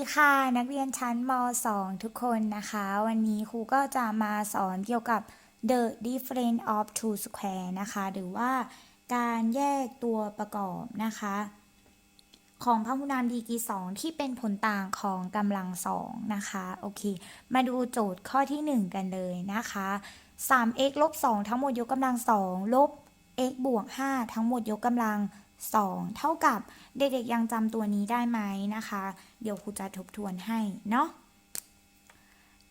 ดีค่ะนักเรียนชั้นม .2 ทุกคนนะคะ วันนี้ครูก็จะมาสอนเกี่ยวกับ the difference of two square นะคะ หรือว่าการแยกตัวประกอบนะคะ ของพหุนามดีกรีสองที่เป็นผลต่างของกำลังสองนะคะโอเค มาดูโจทย์ข้อที่ 1 กันเลยนะคะ 3x ลบ2ทั้งหมดยกกำลัง2ลบ x บวก5ทั้งหมดยกกำลัง 2 เท่ากับเด็กๆยังจำตัวนี้ได้ไหมนะคะ เดี๋ยวครูจะทบทวนให้เนาะ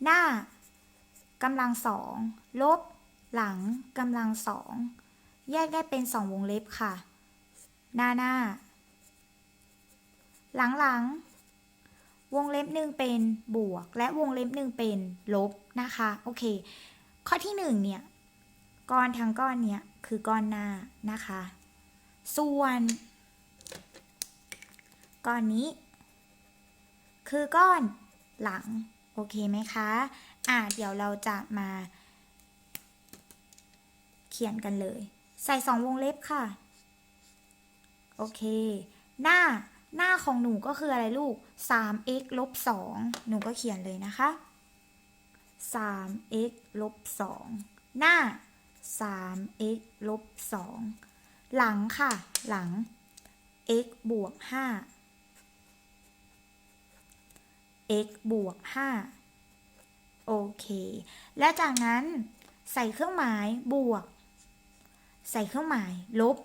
หน้ากำลังสองลบ หลังกำลังสองแยกได้เป็นสองวงเล็บค่ะ หน้าหน้า หลังหลังวงเล็บหนึ่งเป็นบวก และวงเล็บหนึ่งเป็นลบนะคะโอเค ข้อที่หนึ่งเนี่ยก้อนทั้งก้อนเนี่ยคือก้อนหน้านะคะ ส่วนก้อนนี้ คือก้อนหลัง โอเคไหมคะ อะเดี๋ยวเราจะมา เขียนกันเลย ใส่สองวงเล็บค่ะ โอเค หน้าหน้าของหนูก็คืออะไรลูก 3x ลบ 2 หนูก็เขียนเลยนะคะ 3x ลบ 2 หน้า 3x ลบ 2 หลังค่ะ หลัง x บวก 5 x บวก 5 โอเค และจากนั้นใส่เครื่องหมายบวก ใส่เครื่องหมายลบ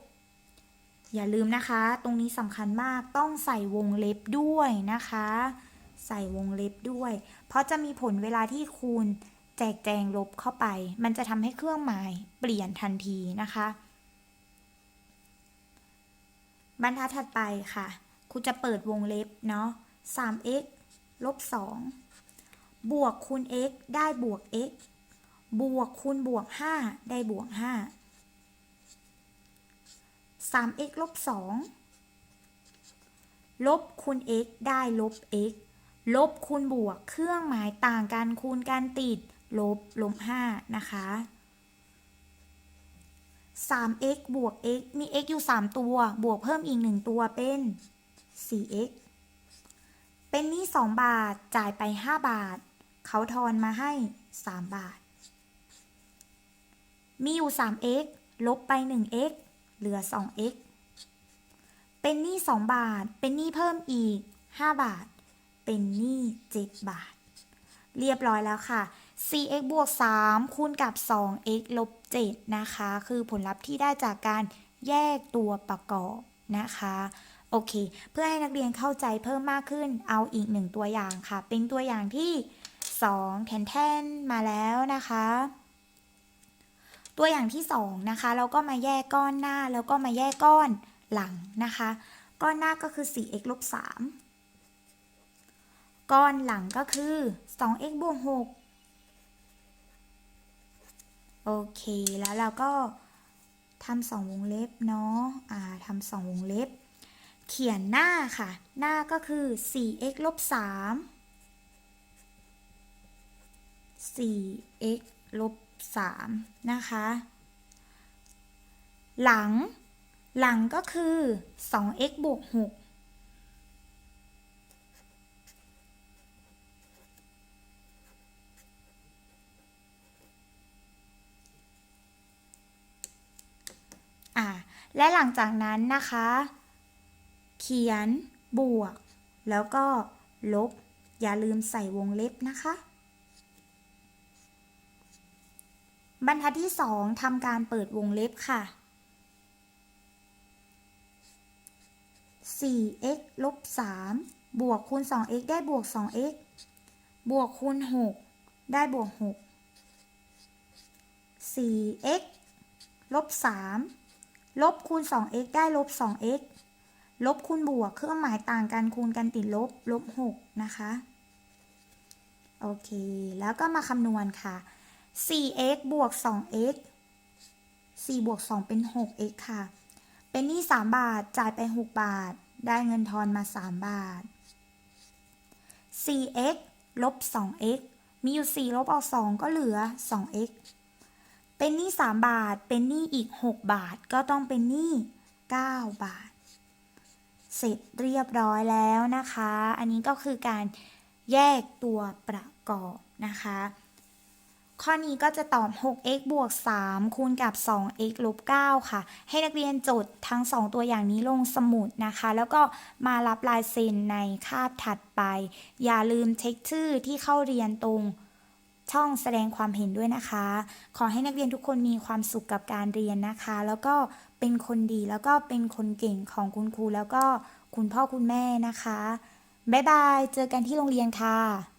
อย่าลืมนะคะ ตรงนี้สำคัญมากต้องใส่วงเล็บด้วยนะคะ ใส่วงเล็บด้วย เพราะจะมีผลเวลาที่คูณแจกแจงลบเข้าไป มันจะทำให้เครื่องหมายเปลี่ยนทันทีนะคะ บรรทัดถัดไปค่ะครูจะเปิดวงเล็บเนาะ 3x ลบ 2 บวกคูณ x ได้บวก x บวกคูณบวก 5 ได้บวก 5 3x ลบ 2 ลบคูณ x ได้ลบ x ลบคูณบวกเครื่องหมายต่างกันคูณกันติด ลบลบ 5 นะคะ 3x บวก x มี x อยู่ 3 ตัว บวกเพิ่มอีก 1 ตัวเป็น 4x เป็นหนี้ 2 บาท จ่ายไป 5 บาท เขาทอนมาให้ 3 บาท มีอยู่ 3x ลบไป 1x เหลือ 2x เป็นหนี้ 2 บาท เป็นหนี้เพิ่มอีก 5 บาท เป็นหนี้ 7 บาท เรียบร้อยแล้วค่ะ 4x บวก 3 คูณกับ 2x ลบ 7 นะคะ คือผลลัพธ์ที่ได้จากการแยกตัวประกอบนะคะ โอเค เพื่อให้นักเรียนเข้าใจเพิ่มมากขึ้น เอาอีกหนึ่งตัวอย่างค่ะ เป็นตัวอย่างที่ 2 แทนแทนมาแล้วนะคะ ตัวอย่างที่ 2 นะคะ เราก็มาแยกก้อนหน้า แล้วก็มาแยกก้อนหลังนะคะ ก้อนหน้าก็คือ 4x ลบ 3 ก้อนหลังก็คือ 2x บวก 6 โอเค แล้วเราก็ทำสองวงเล็บเนาะ อ่าทำสองวงเล็บ เขียนหน้าค่ะ หน้าก็คือ 4x ลบ 3 4x ลบ 3 นะคะ หลัง หลังก็คือ 2x บวก 6 อ่า และหลังจากนั้นนะคะ เขียนบวก แล้วก็ลบ อย่าลืมใส่วงเล็บนะคะ บรรทัดที่ 2ทำการเปิดวงเล็บค่ะ 4x ลบ 3 บวกคูณ 2x ได้บวก 2x บวกคูณ 6 ได้บวก 6 4x ลบ 3 ลบคูณ 2x ได้ลบ 2x ลบคูณบวกเครื่องหมายต่างกันคูณกันติดลบ ลบ 6 นะคะ โอเค แล้วก็มาคำนวณค่ะ 4x บวก 2x 4บวก 2 เป็น 6x ค่ะ เป็นหนี้ 3 บาท จ่ายไป 6 บาท ได้เงินทอนมา 3 บาท 4x ลบ 2x มีอยู่ 4 ลบออก 2 ก็เหลือ 2x เป็นหนี้3บาท เป็นหนี้อีก 6 บาท ก็ต้องเป็นหนี้9บาท เสร็จเรียบร้อยแล้วนะคะ อันนี้ก็คือการแยกตัวประกอบนะคะ ข้อนี้ก็จะตอบ 6x บวก 3 คูณกับ 2x ลบ 9 ค่ะ ให้นักเรียนจดทั้ง 2 ตัวอย่างนี้ลงสมุดนะคะ แล้วก็มารับลายเซ็นในคาบถัดไป อย่าลืมเช็คชื่อที่เข้าเรียนตรง ช่องแสดงความเห็นด้วยนะคะ ขอให้นักเรียนทุกคนมีความสุขกับการเรียนนะคะ แล้วก็เป็นคนดีแล้วก็เป็นคนเก่งของคุณครูแล้วก็คุณพ่อคุณแม่นะคะ บ๊ายบาย เจอกันที่โรงเรียนค่ะ